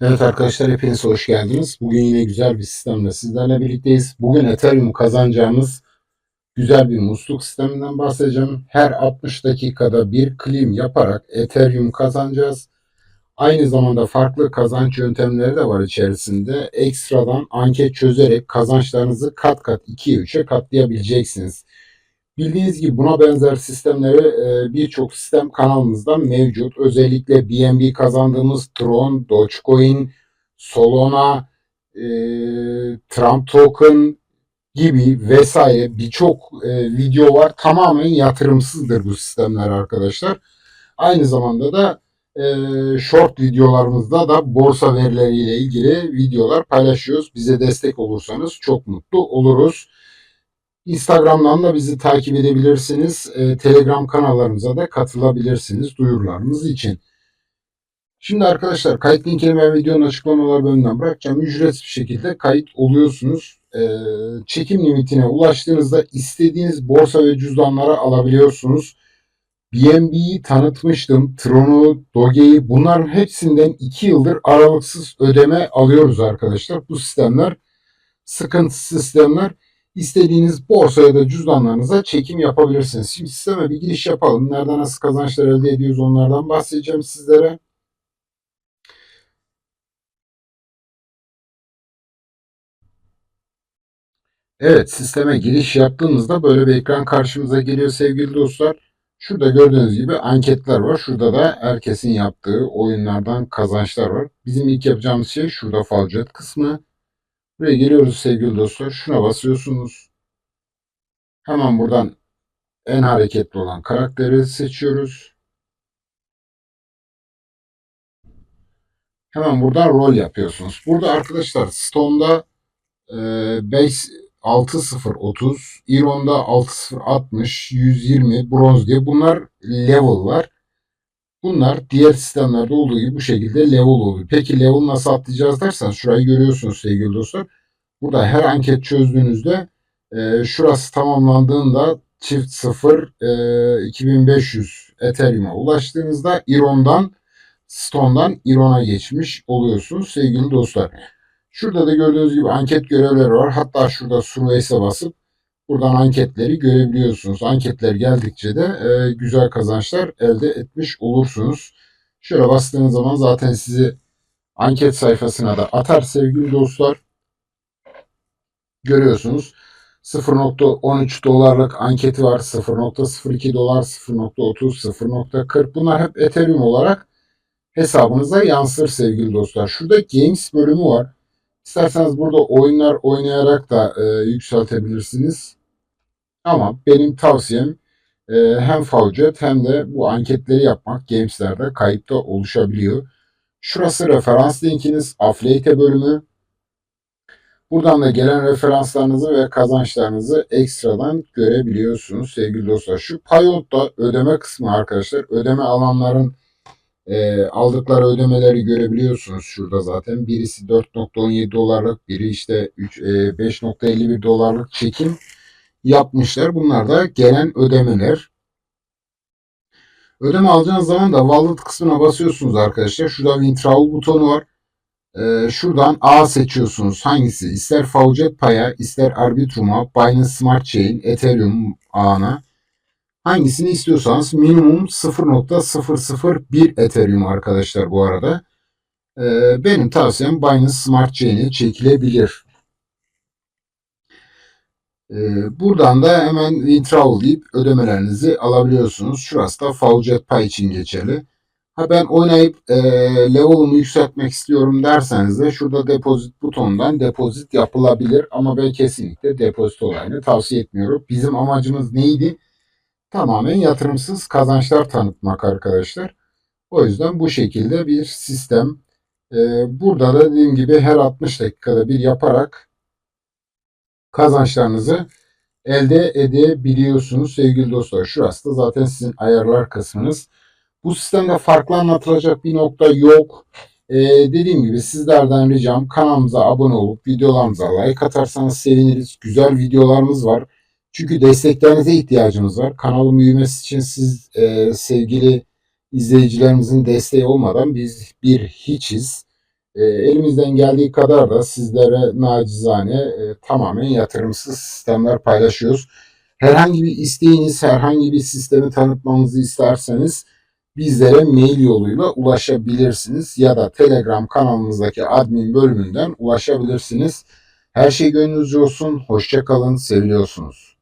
Evet arkadaşlar hepiniz hoş geldiniz. Bugün yine güzel bir sistemle sizlerle birlikteyiz. Bugün Ethereum kazanacağımız güzel bir musluk sisteminden bahsedeceğim. Her 60 dakikada bir claim yaparak Ethereum kazanacağız. Aynı zamanda farklı kazanç yöntemleri de var içerisinde. Ekstradan anket çözerek kazançlarınızı kat kat 2'ye 3'e katlayabileceksiniz. Bildiğiniz gibi buna benzer sistemleri e, birçok sistem kanalımızda mevcut. Özellikle BNB kazandığımız Tron, Dogecoin, Solana, e, Trump Token gibi vesaire birçok e, video var. Tamamen yatırımsızdır bu sistemler arkadaşlar. Aynı zamanda da short videolarımızda da borsa verileriyle ilgili videolar paylaşıyoruz. Bize destek olursanız çok mutlu oluruz. Instagram'dan da bizi takip edebilirsiniz. E, Telegram kanallarımıza da katılabilirsiniz duyurularımız için. Şimdi arkadaşlar kayıt linkini ben videonun açıklamalar bölümünden bırakacağım. Ücretsiz bir şekilde kayıt oluyorsunuz. E, çekim limitine ulaştığınızda istediğiniz borsa ve cüzdanlara alabiliyorsunuz. BNB'yi tanıtmıştım. Tron'u, Doge'yi bunların hepsinden 2 yıldır aralıksız ödeme alıyoruz arkadaşlar. Bu sistemler sıkıntı sistemler istediğiniz borsa ya da cüzdanlarınıza çekim yapabilirsiniz. Şimdi sisteme bir giriş yapalım. Nereden nasıl kazançlar elde ediyoruz onlardan bahsedeceğim sizlere. Evet sisteme giriş yaptığımızda böyle bir ekran karşımıza geliyor sevgili dostlar. Şurada gördüğünüz gibi anketler var. Şurada da herkesin yaptığı oyunlardan kazançlar var. Bizim ilk yapacağımız şey şurada falcet kısmı. Buraya geliyoruz sevgili dostlar. Şuna basıyorsunuz. Hemen buradan en hareketli olan karakteri seçiyoruz. Hemen buradan rol yapıyorsunuz. Burada arkadaşlar Stone'da e, base 6030, Iron'da 6060, 120, bronz diye bunlar level var. Bunlar diğer sistemlerde olduğu gibi bu şekilde level oluyor. Peki level nasıl atlayacağız derseniz şurayı görüyorsunuz sevgili dostlar. Burada her anket çözdüğünüzde e, şurası tamamlandığında çift sıfır e, 2500 Ethereum'a ulaştığınızda Iron'dan Stone'dan Iron'a geçmiş oluyorsunuz sevgili dostlar. Şurada da gördüğünüz gibi anket görevleri var. Hatta şurada Surveys'e basıp buradan anketleri görebiliyorsunuz. Anketler geldikçe de e, güzel kazançlar elde etmiş olursunuz. Şöyle bastığınız zaman zaten sizi anket sayfasına da atar sevgili dostlar. Görüyorsunuz. 0.13 dolarlık anketi var. 0.02 dolar, 0.30, 0.40 bunlar hep Ethereum olarak hesabınıza yansır sevgili dostlar. Şurada Games bölümü var. İsterseniz burada oyunlar oynayarak da e, yükseltebilirsiniz. Ama benim tavsiyem e, hem Faucet hem de bu anketleri yapmak Games'lerde kayıpta oluşabiliyor. Şurası referans linkiniz, Affiliate bölümü. Buradan da gelen referanslarınızı ve kazançlarınızı ekstradan görebiliyorsunuz sevgili dostlar. Şu Payot'ta ödeme kısmı arkadaşlar. Ödeme alanların e, aldıkları ödemeleri görebiliyorsunuz şurada zaten. Birisi 4.17 dolarlık, biri işte 3, e, 5.51 dolarlık çekim yapmışlar. Bunlar da gelen ödemeler. Ödeme alacağınız zaman da wallet kısmına basıyorsunuz arkadaşlar. Şurada withdraw butonu var. Ee, şuradan A seçiyorsunuz. Hangisi? İster Faucet Pay'a, ister Arbitrum'a, Binance Smart Chain, Ethereum ağına. Hangisini istiyorsanız minimum 0.001 Ethereum arkadaşlar bu arada. Ee, benim tavsiyem Binance Smart Chain'e çekilebilir. Ee, buradan da hemen withdraw deyip ödemelerinizi alabiliyorsunuz. Şurası da Faucet Pay için geçerli. Ha ben oynayıp e, level'ımı yükseltmek istiyorum derseniz de şurada depozit butonundan depozit yapılabilir. Ama ben kesinlikle depozit olayını tavsiye etmiyorum. Bizim amacımız neydi? Tamamen yatırımsız kazançlar tanıtmak arkadaşlar. O yüzden bu şekilde bir sistem. E, burada da dediğim gibi her 60 dakikada bir yaparak kazançlarınızı elde edebiliyorsunuz sevgili dostlar. Şurası da zaten sizin ayarlar kısmınız. Bu sistemde farklı anlatılacak bir nokta yok. Ee, dediğim gibi sizlerden ricam kanalımıza abone olup videolarımıza like atarsanız seviniriz. Güzel videolarımız var. Çünkü desteklerinize ihtiyacımız var. Kanalın büyümesi için siz e, sevgili izleyicilerimizin desteği olmadan biz bir hiçiz. E, elimizden geldiği kadar da sizlere nacizane e, tamamen yatırımsız sistemler paylaşıyoruz. Herhangi bir isteğiniz, herhangi bir sistemi tanıtmamızı isterseniz bizlere mail yoluyla ulaşabilirsiniz ya da Telegram kanalımızdaki admin bölümünden ulaşabilirsiniz. Her şey gönlünüzce olsun. Hoşça kalın. Seviliyorsunuz.